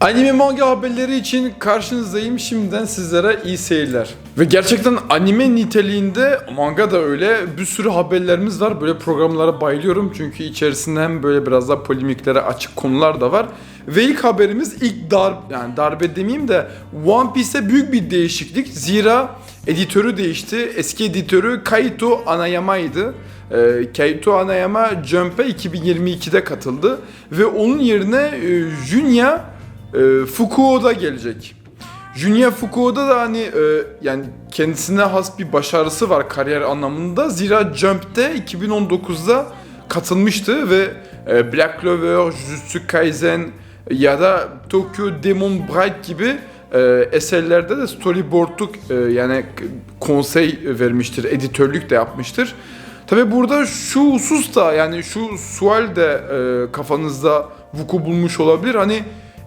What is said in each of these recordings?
Anime manga haberleri için karşınızdayım. Şimdiden sizlere iyi seyirler. Ve gerçekten anime niteliğinde manga da öyle. Bir sürü haberlerimiz var. Böyle programlara bayılıyorum. Çünkü içerisinde hem böyle biraz daha polemiklere açık konular da var. Ve ilk haberimiz ilk dar yani darbe demeyeyim de One Piece'te büyük bir değişiklik. Zira editörü değişti. Eski editörü Kaito Anayama'ydı. Ee, Kaito Anayama Jump'e 2022'de katıldı ve onun yerine e, Junya e, Fukuo'da gelecek. Junya Fukuo'da da hani e, yani kendisine has bir başarısı var kariyer anlamında. Zira Jump'te 2019'da katılmıştı ve e, Black Clover, Jujutsu Kaisen ya da Tokyo Demon Bright gibi e, eserlerde de storyboardluk e, yani konsey vermiştir, editörlük de yapmıştır. Tabi burada şu husus da yani şu sual de e, kafanızda vuku bulmuş olabilir. Hani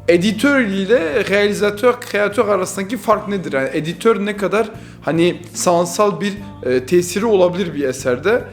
editör ile realizatör, kreatör arasındaki fark nedir? Yani editör ne kadar hani sanatsal bir e, tesiri olabilir bir eserde.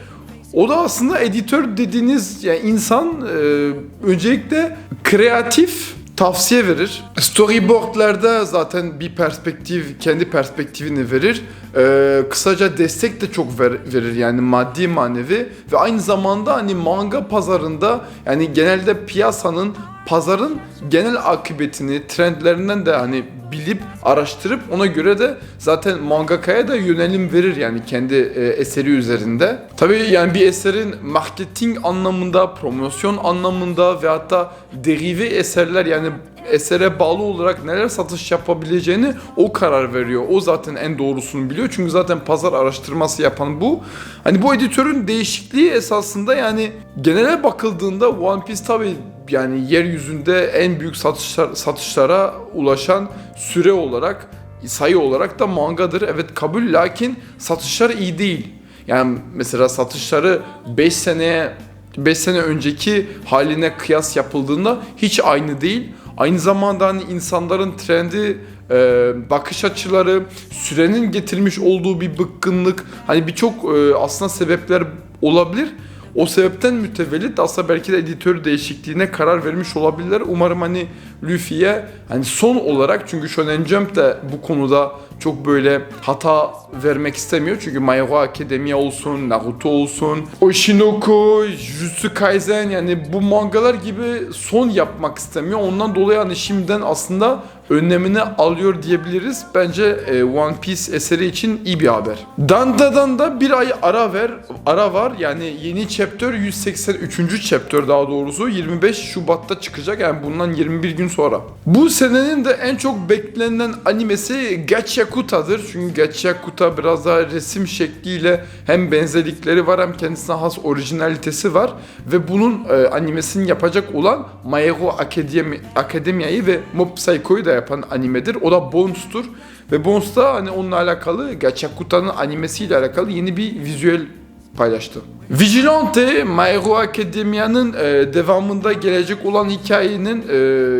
O da aslında editör dediğiniz yani insan e, öncelikle kreatif tavsiye verir. Storyboardlarda zaten bir perspektif, kendi perspektifini verir. Ee, kısaca destek de çok ver- verir yani maddi manevi ve aynı zamanda hani manga pazarında yani genelde piyasanın pazarın genel akıbetini, trendlerinden de hani bilip araştırıp ona göre de zaten mangakaya da yönelim verir yani kendi e, eseri üzerinde. Tabii yani bir eserin marketing anlamında, promosyon anlamında ve hatta derive eserler yani esere bağlı olarak neler satış yapabileceğini o karar veriyor. O zaten en doğrusunu biliyor. Çünkü zaten pazar araştırması yapan bu. Hani bu editörün değişikliği esasında yani genele bakıldığında One Piece tabii yani yeryüzünde en büyük satışlar, satışlara ulaşan süre olarak sayı olarak da mangadır. Evet kabul lakin satışlar iyi değil. Yani mesela satışları 5 seneye 5 sene önceki haline kıyas yapıldığında hiç aynı değil. Aynı zamanda hani insanların trendi, e, bakış açıları, sürenin getirmiş olduğu bir bıkkınlık, hani birçok e, aslında sebepler olabilir. O sebepten mütevellit aslında belki de editör değişikliğine karar vermiş olabilirler. Umarım hani Luffy'ye hani son olarak çünkü Shonen Jump de bu konuda çok böyle hata vermek istemiyor. Çünkü My Hero Academia olsun, Naruto olsun, Oshinoko, Jujutsu Kaisen yani bu mangalar gibi son yapmak istemiyor. Ondan dolayı hani şimdiden aslında önlemini alıyor diyebiliriz. Bence e, One Piece eseri için iyi bir haber. Danda'dan da bir ay ara ver ara var. Yani yeni chapter 183. chapter daha doğrusu 25 Şubat'ta çıkacak. Yani bundan 21 gün sonra. Bu senenin de en çok beklenen animesi Gachakuta'dır. Çünkü Gachakuta biraz daha resim şekliyle hem benzerlikleri var hem kendisine has orijinalitesi var. Ve bunun e, animesini yapacak olan My Hero Academia, Academia'yı ve Mob Psycho'yu da yapan animedir. O da Bones'tur. Ve Bones da hani onunla alakalı Gachakuta'nın animesiyle alakalı yeni bir vizüel paylaştı. Vigilante, My Hero Academia'nın e, devamında gelecek olan hikayenin e,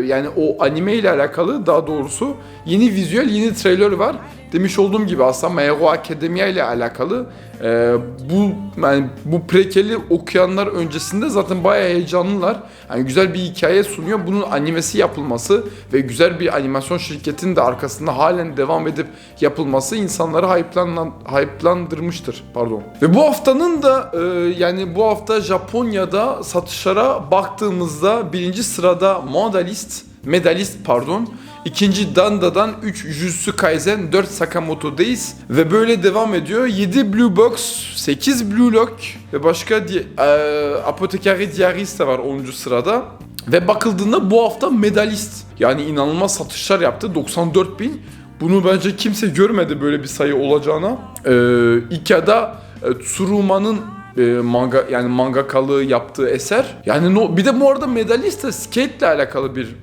yani o anime ile alakalı daha doğrusu yeni vizüel, yeni trailer var. Demiş olduğum gibi aslında My Hero Academia ile alakalı e, bu yani bu prekeli okuyanlar öncesinde zaten bayağı heyecanlılar. Yani güzel bir hikaye sunuyor. Bunun animesi yapılması ve güzel bir animasyon şirketinin de arkasında halen devam edip yapılması insanları hype'lan, hype'landırmıştır. Pardon. Ve bu haftanın da e, yani bu hafta Japonya'da satışlara baktığımızda birinci sırada Modalist, Medalist pardon. İkinci Danda'dan 3 Jujutsu Kaisen 4 Sakamoto'dayız ve böyle devam ediyor. 7 Blue Box, 8 Blue Lock ve başka di- e, Apothecary Diaries de var 10. sırada. Ve bakıldığında bu hafta medalist yani inanılmaz satışlar yaptı 94 bin. Bunu bence kimse görmedi böyle bir sayı olacağına. Ee, Ikeda e, Tsuruma'nın e, manga yani mangakalığı yaptığı eser. Yani no, bir de bu arada medalist de skate ile alakalı bir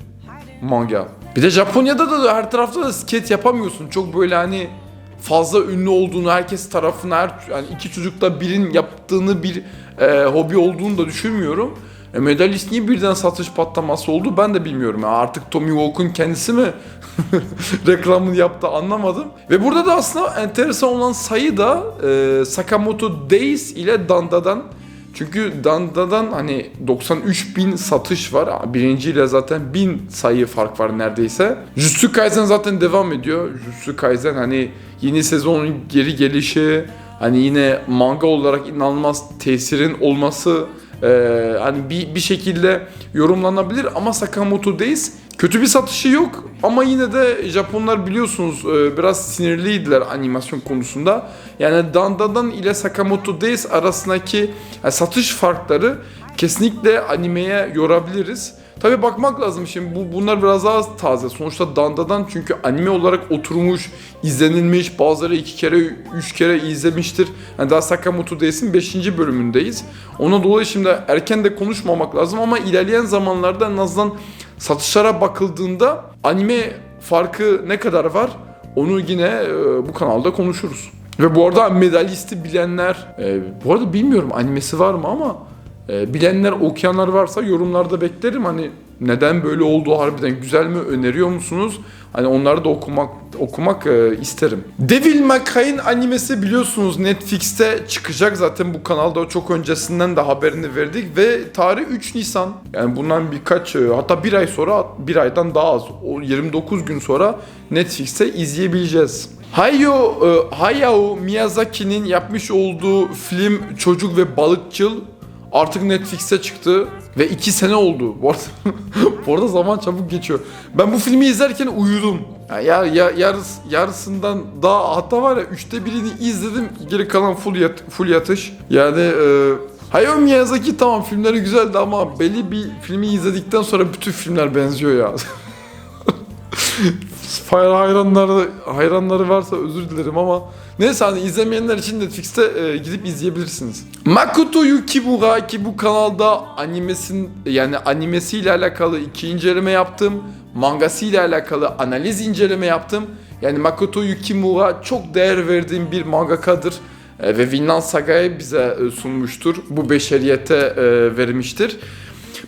manga. Bir de Japonya'da da her tarafta da skate yapamıyorsun. Çok böyle hani fazla ünlü olduğunu, herkes tarafına her yani iki çocukta birin yaptığını bir e, hobi olduğunu da düşünmüyorum. E, medalist niye birden satış patlaması oldu ben de bilmiyorum. Yani artık Tommy Walk'un kendisi mi reklamını yaptı anlamadım. Ve burada da aslında enteresan olan sayı da e, Sakamoto Days ile Danda'dan. Çünkü Danda'dan hani 93 bin satış var. Birinciyle zaten 1000 sayı fark var neredeyse. Jujutsu Kaisen zaten devam ediyor. Jujutsu Kaisen hani yeni sezonun geri gelişi, hani yine manga olarak inanılmaz tesirin olması ee, hani bir, bir şekilde yorumlanabilir ama Sakamoto Days kötü bir satışı yok ama yine de Japonlar biliyorsunuz e, biraz sinirliydiler animasyon konusunda. Yani Danda'dan ile Sakamoto Days arasındaki yani satış farkları kesinlikle animeye yorabiliriz. Tabi bakmak lazım şimdi bu bunlar biraz daha taze. Sonuçta Danda'dan çünkü anime olarak oturmuş, izlenilmiş, bazıları iki kere, üç kere izlemiştir. Yani daha Sakamoto Days'in 5. bölümündeyiz. Ona dolayı şimdi erken de konuşmamak lazım ama ilerleyen zamanlarda en azından satışlara bakıldığında anime farkı ne kadar var onu yine e, bu kanalda konuşuruz. Ve bu arada medalisti bilenler, e, bu arada bilmiyorum animesi var mı ama e, bilenler, okuyanlar varsa yorumlarda beklerim. Hani neden böyle oldu harbiden güzel mi öneriyor musunuz? Hani onları da okumak okumak e, isterim. Devil May Cry'in animesi biliyorsunuz Netflix'te çıkacak zaten bu kanalda çok öncesinden de haberini verdik ve tarih 3 Nisan. Yani bundan birkaç e, hatta bir ay sonra bir aydan daha az o 29 gün sonra Netflix'te izleyebileceğiz. Hayao, e, Hayao Miyazaki'nin yapmış olduğu film Çocuk ve Balıkçıl artık Netflix'e çıktı ve iki sene oldu. Bu arada, bu arada zaman çabuk geçiyor. Ben bu filmi izlerken uyudum. Ya, ya, ya yarıs, yarısından daha hatta var ya üçte birini izledim. Geri kalan full, yat, full yatış. Yani e, Hayao Miyazaki tamam filmleri güzeldi ama belli bir filmi izledikten sonra bütün filmler benziyor ya. Fire hayranları hayranları varsa özür dilerim ama neyse hani izlemeyenler için Netflix'te e, gidip izleyebilirsiniz. Makoto Yukimura ki bu kanalda animesin yani animesiyle alakalı iki inceleme yaptım. Mangasıyla alakalı analiz inceleme yaptım. Yani Makoto Yukimura çok değer verdiğim bir mangakadır. E, ve Vinland Saga'yı bize e, sunmuştur. Bu beşeriyete e, vermiştir.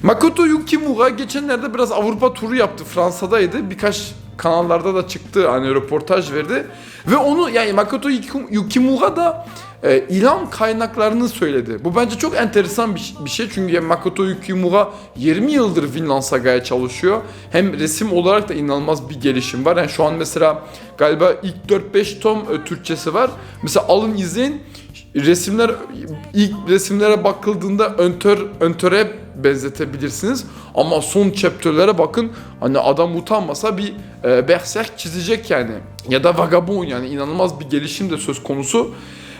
Makoto Yukimura geçenlerde biraz Avrupa turu yaptı. Fransa'daydı. Birkaç kanallarda da çıktı. Hani röportaj verdi. Ve onu yani Makoto Yukimura da e, ilham kaynaklarını söyledi. Bu bence çok enteresan bir, bir şey. Çünkü yani Makoto Yukimura 20 yıldır Vinland Saga'ya çalışıyor. Hem resim olarak da inanılmaz bir gelişim var. Yani şu an mesela galiba ilk 4-5 tom e, Türkçesi var. Mesela alın izleyin resimler ilk resimlere bakıldığında öntör öntöre benzetebilirsiniz ama son chapter'lere bakın hani adam utanmasa bir e, berserk çizecek yani ya da vagabond yani inanılmaz bir gelişim de söz konusu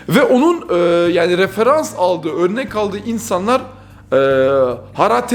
ve onun e, yani referans aldığı örnek aldığı insanlar e, Hara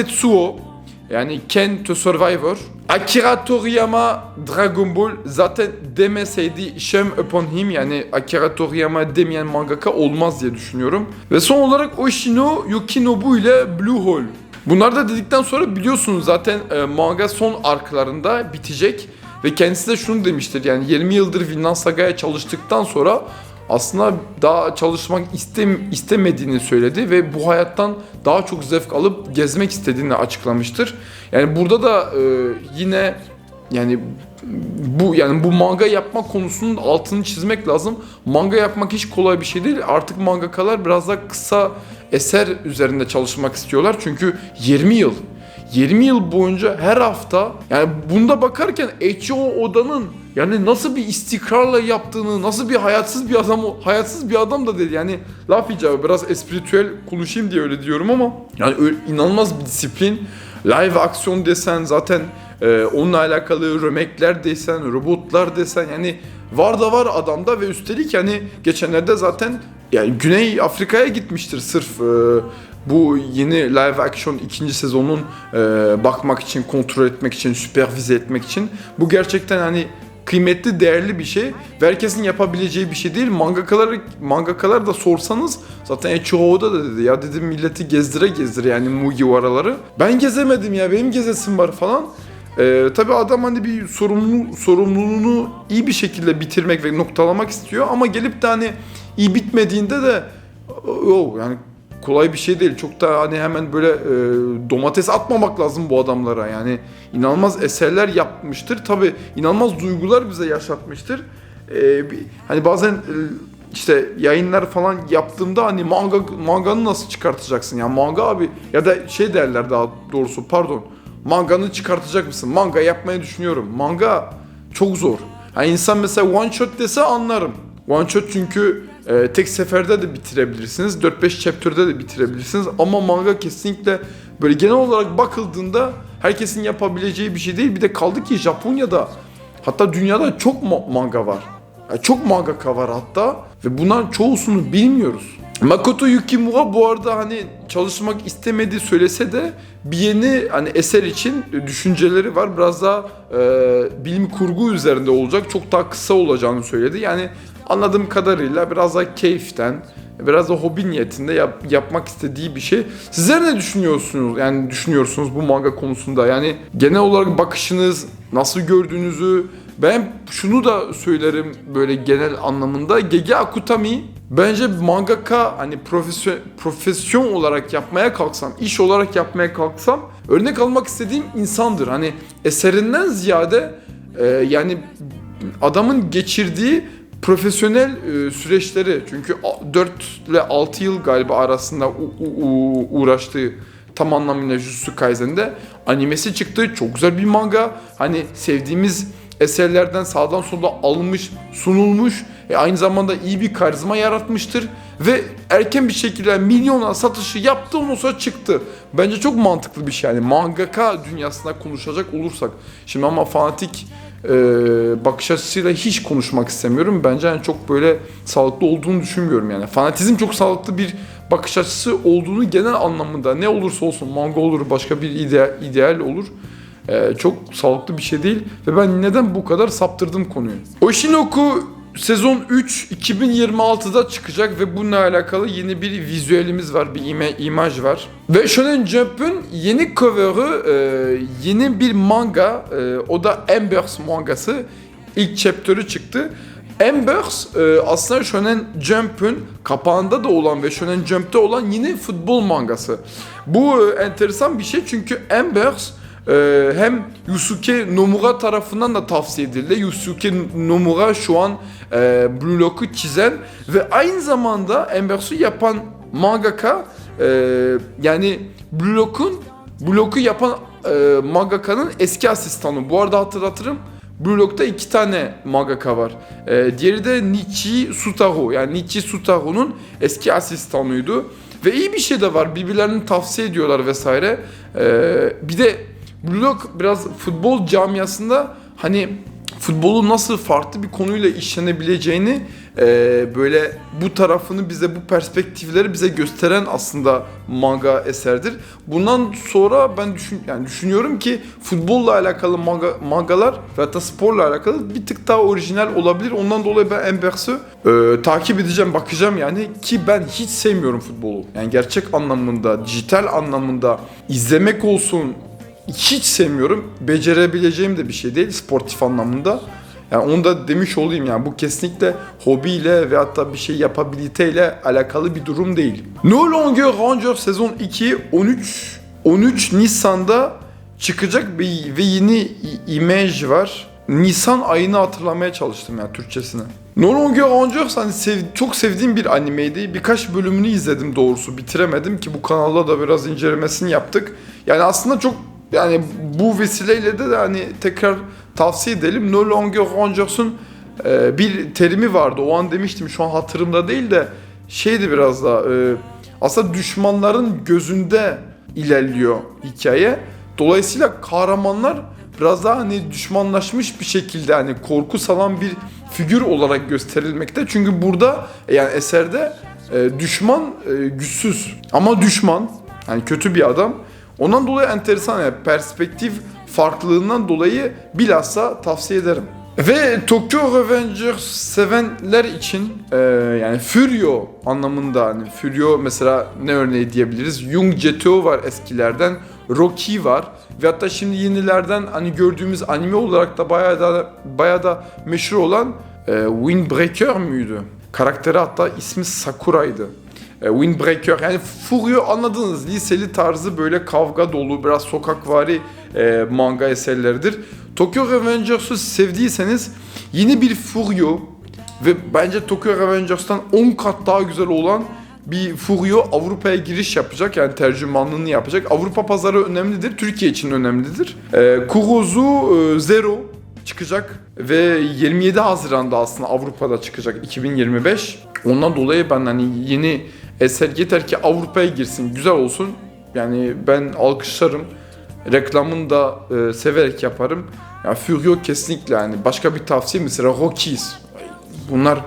yani Ken to Survivor. Akira Toriyama Dragon Ball zaten demeseydi Shem Upon Him yani Akira Toriyama demeyen mangaka olmaz diye düşünüyorum. Ve son olarak Oshino Yukinobu ile Blue Hole. Bunlar da dedikten sonra biliyorsunuz zaten e, manga son arklarında bitecek. Ve kendisi de şunu demiştir yani 20 yıldır Vinland Saga'ya çalıştıktan sonra aslında daha çalışmak istem istemediğini söyledi ve bu hayattan daha çok zevk alıp gezmek istediğini açıklamıştır. Yani burada da e, yine yani bu yani bu manga yapma konusunun altını çizmek lazım. Manga yapmak hiç kolay bir şey değil. Artık mangakalar biraz daha kısa eser üzerinde çalışmak istiyorlar. Çünkü 20 yıl 20 yıl boyunca her hafta yani bunda bakarken H.O. Oda'nın yani nasıl bir istikrarla yaptığını, nasıl bir hayatsız bir adam, hayatsız bir adam da dedi. Yani laf icabı biraz espritüel konuşayım diye öyle diyorum ama yani inanılmaz bir disiplin. Live aksiyon desen zaten e, onunla alakalı remake'ler desen, robotlar desen yani var da var adamda ve üstelik yani geçenlerde zaten yani Güney Afrika'ya gitmiştir sırf e, bu yeni live action ikinci sezonun e, bakmak için, kontrol etmek için, süpervize etmek için. Bu gerçekten hani kıymetli, değerli bir şey ve herkesin yapabileceği bir şey değil. Mangakalar, mangakalar da sorsanız zaten Echiho'da da dedi ya dedim milleti gezdire gezdire yani Mugiwara'ları. Ben gezemedim ya benim gezesim var falan. Ee, tabii adam hani bir sorumlu, sorumluluğunu iyi bir şekilde bitirmek ve noktalamak istiyor ama gelip de hani iyi bitmediğinde de o yani kolay bir şey değil. Çok da hani hemen böyle e, domates atmamak lazım bu adamlara. Yani inanılmaz eserler yapmıştır. Tabi inanılmaz duygular bize yaşatmıştır. E, bir, hani bazen e, işte yayınlar falan yaptığımda hani manga manganı nasıl çıkartacaksın ya manga abi ya da şey derler daha doğrusu pardon manganı çıkartacak mısın? Manga yapmayı düşünüyorum. Manga çok zor. Yani insan mesela one shot dese anlarım. One shot çünkü e, tek seferde de bitirebilirsiniz. 4-5 chapter'da de bitirebilirsiniz. Ama manga kesinlikle böyle genel olarak bakıldığında herkesin yapabileceği bir şey değil. Bir de kaldı ki Japonya'da hatta dünyada çok ma- manga var. Yani çok mangaka var hatta ve bunların çoğusunu bilmiyoruz. Makoto Yukimura bu arada hani çalışmak istemediği söylese de bir yeni hani eser için düşünceleri var. Biraz daha e, bilim kurgu üzerinde olacak. Çok daha kısa olacağını söyledi. Yani anladığım kadarıyla biraz daha keyiften, biraz da hobi niyetinde yap- yapmak istediği bir şey. Sizler ne düşünüyorsunuz? Yani düşünüyorsunuz bu manga konusunda? Yani genel olarak bakışınız, nasıl gördüğünüzü ben şunu da söylerim böyle genel anlamında. Gege Akutami bence mangaka hani profesyon, profesyon olarak yapmaya kalksam, iş olarak yapmaya kalksam örnek almak istediğim insandır. Hani eserinden ziyade e, yani adamın geçirdiği profesyonel e, süreçleri çünkü 4 ile 6 yıl galiba arasında uğraştığı tam anlamıyla Jujutsu Kaisen'de animesi çıktı. Çok güzel bir manga. Hani sevdiğimiz eserlerden sağdan soldan alınmış, sunulmuş. E aynı zamanda iyi bir karizma yaratmıştır. Ve erken bir şekilde milyona satışı yaptı ondan sonra çıktı. Bence çok mantıklı bir şey yani mangaka dünyasında konuşacak olursak. Şimdi ama fanatik e, bakış açısıyla hiç konuşmak istemiyorum. Bence yani çok böyle sağlıklı olduğunu düşünmüyorum yani. Fanatizm çok sağlıklı bir bakış açısı olduğunu genel anlamında ne olursa olsun manga olur başka bir ideal, ideal olur. Ee, çok sağlıklı bir şey değil ve ben neden bu kadar saptırdım konuyu. Oshinoku sezon 3 2026'da çıkacak ve bununla alakalı yeni bir vizüelimiz var, bir ima- imaj var. Ve Shonen Jump'ın yeni cover'ı e, yeni bir manga, e, o da Embers mangası. İlk chapter'ı çıktı. Embers e, aslında Shonen Jump'ın kapağında da olan ve Shonen Jump'te olan yeni futbol mangası. Bu e, enteresan bir şey çünkü Embers ee, hem Yusuke Nomura tarafından da tavsiye edildi. Yusuke Nomura şu an e, Blue Lock'u çizen ve aynı zamanda Embers'u yapan mangaka e, yani Blue Lock'un Blue yapan e, mangakanın eski asistanı. Bu arada hatırlatırım Blue Lock'ta iki tane mangaka var. E, diğeri de Nichi Sutaro. Yani Nichi Sutaro'nun eski asistanıydı. Ve iyi bir şey de var. Birbirlerini tavsiye ediyorlar vesaire. E, bir de Lock biraz futbol camiasında hani futbolun nasıl farklı bir konuyla işlenebileceğini e, böyle bu tarafını bize bu perspektifleri bize gösteren aslında manga eserdir. Bundan sonra ben düşün yani düşünüyorum ki futbolla alakalı manga, mangalar ve hatta sporla alakalı bir tık daha orijinal olabilir. Ondan dolayı ben Embers'ı e, takip edeceğim, bakacağım yani ki ben hiç sevmiyorum futbolu. Yani gerçek anlamında, dijital anlamında izlemek olsun, hiç sevmiyorum. Becerebileceğim de bir şey değil sportif anlamında. Yani onu da demiş olayım yani bu kesinlikle hobiyle ve hatta bir şey yapabiliteyle alakalı bir durum değil. No Longer Ranger sezon 2 13 13 Nisan'da çıkacak bir ve yeni imaj var. Nisan ayını hatırlamaya çalıştım yani Türkçesini. No Longer Rangers hani sev- çok sevdiğim bir animeydi. Birkaç bölümünü izledim doğrusu bitiremedim ki bu kanalda da biraz incelemesini yaptık. Yani aslında çok yani bu vesileyle de, de hani tekrar tavsiye edelim. No Longer Rangers'ın e, bir terimi vardı. O an demiştim şu an hatırımda değil de şeydi biraz da e, aslında düşmanların gözünde ilerliyor hikaye. Dolayısıyla kahramanlar biraz daha hani düşmanlaşmış bir şekilde hani korku salan bir figür olarak gösterilmekte. Çünkü burada e, yani eserde e, düşman e, güçsüz ama düşman yani kötü bir adam. Ondan dolayı enteresan yani perspektif farklılığından dolayı bilhassa tavsiye ederim. Ve Tokyo Revengers sevenler için e, yani Furio anlamında hani Furio mesela ne örneği diyebiliriz? Jung Jeteo var eskilerden, Rocky var ve hatta şimdi yenilerden hani gördüğümüz anime olarak da bayağı da bayağı da meşhur olan e, Windbreaker müydü? Karakteri hatta ismi Sakura'ydı. E, Windbreaker yani Furio anladınız liseli tarzı böyle kavga dolu biraz sokakvari e, manga eserleridir. Tokyo Revengers'ı sevdiyseniz yeni bir Furio ve bence Tokyo Revengers'tan 10 kat daha güzel olan bir Furio Avrupa'ya giriş yapacak yani tercümanlığını yapacak. Avrupa pazarı önemlidir, Türkiye için önemlidir. Ee, Kurozu e, Zero çıkacak ve 27 Haziran'da aslında Avrupa'da çıkacak 2025. Ondan dolayı ben hani yeni eser yeter ki Avrupa'ya girsin, güzel olsun. Yani ben alkışlarım. Reklamını da e, severek yaparım. Yani Furio kesinlikle yani başka bir tavsiye mesela Rockies. Bunlar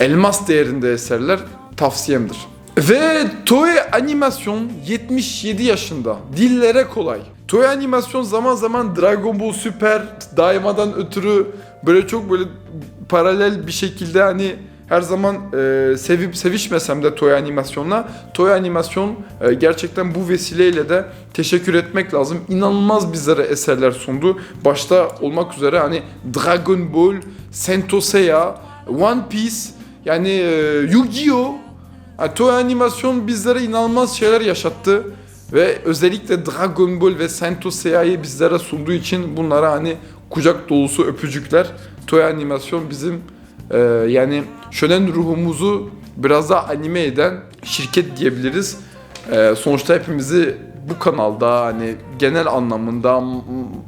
elmas değerinde eserler tavsiyemdir. Ve Toei Animasyon 77 yaşında. Dillere kolay. Toei Animasyon zaman zaman Dragon Ball Super daimadan ötürü böyle çok böyle paralel bir şekilde hani her zaman e, sevip sevişmesem de Toei Animasyon'la Toei Animasyon e, gerçekten bu vesileyle de teşekkür etmek lazım. İnanılmaz bizlere eserler sundu. Başta olmak üzere hani Dragon Ball, Sentoseiya, One Piece yani e, Yu-Gi-Oh! Yani Toei Animasyon bizlere inanılmaz şeyler yaşattı. Ve özellikle Dragon Ball ve Sentoseiya'yı bizlere sunduğu için bunlara hani kucak dolusu öpücükler. Toei Animasyon bizim e, yani şölen ruhumuzu biraz daha anime eden şirket diyebiliriz. E, sonuçta hepimizi bu kanalda hani genel anlamında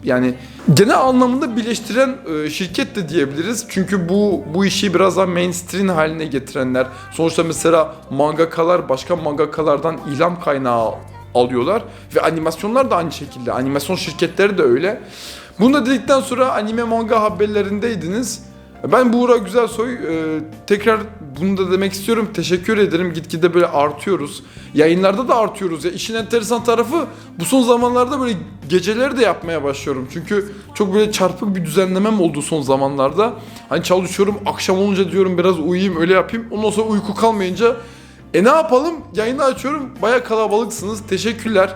yani genel anlamında birleştiren e, şirket de diyebiliriz. Çünkü bu bu işi biraz daha mainstream haline getirenler. Sonuçta mesela mangakalar başka mangakalardan ilham kaynağı alıyorlar ve animasyonlar da aynı şekilde. Animasyon şirketleri de öyle. Bunu da dedikten sonra anime manga haberlerindeydiniz. Ben Buğra Güzelsoy e, tekrar bunu da demek istiyorum. Teşekkür ederim. Gitgide böyle artıyoruz. Yayınlarda da artıyoruz. Ya işin enteresan tarafı bu son zamanlarda böyle geceleri de yapmaya başlıyorum. Çünkü çok böyle çarpık bir düzenlemem oldu son zamanlarda. Hani çalışıyorum akşam olunca diyorum biraz uyuyayım öyle yapayım. Ondan sonra uyku kalmayınca e ne yapalım? Yayını açıyorum. Baya kalabalıksınız. Teşekkürler.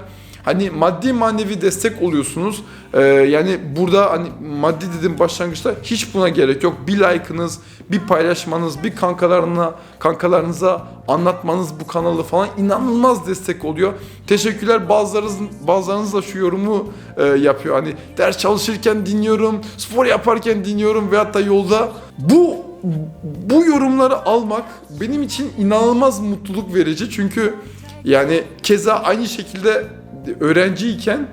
Hani maddi manevi destek oluyorsunuz. Ee, yani burada hani maddi dedim başlangıçta hiç buna gerek yok. Bir like'ınız, bir paylaşmanız, bir kankalarına, kankalarınıza anlatmanız bu kanalı falan inanılmaz destek oluyor. Teşekkürler. Bazılarınız, bazılarınız da şu yorumu e, yapıyor. Hani ders çalışırken dinliyorum, spor yaparken dinliyorum veyahut da yolda. Bu bu yorumları almak benim için inanılmaz mutluluk verici. Çünkü yani keza aynı şekilde öğrenciyken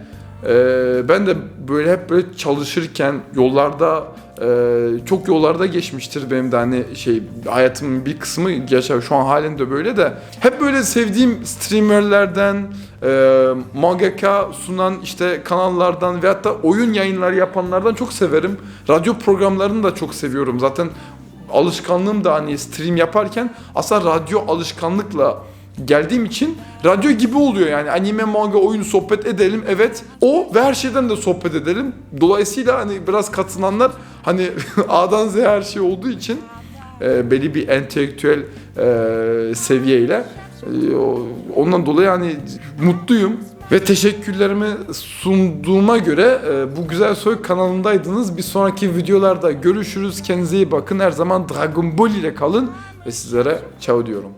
e, ben de böyle hep böyle çalışırken yollarda e, çok yollarda geçmiştir benim de hani şey hayatımın bir kısmı geçer şu an halen de böyle de hep böyle sevdiğim streamerlerden e, mangaka sunan işte kanallardan veyahut da oyun yayınları yapanlardan çok severim. Radyo programlarını da çok seviyorum. Zaten alışkanlığım da hani stream yaparken aslında radyo alışkanlıkla geldiğim için radyo gibi oluyor yani anime manga oyunu sohbet edelim evet o ve her şeyden de sohbet edelim dolayısıyla hani biraz katılanlar hani A'dan Z'ye her şey olduğu için e, belli bir entelektüel e, seviyeyle e, ondan dolayı hani mutluyum ve teşekkürlerimi sunduğuma göre e, bu güzel soy kanalındaydınız. Bir sonraki videolarda görüşürüz. Kendinize iyi bakın. Her zaman Dragon Ball ile kalın ve sizlere ciao diyorum.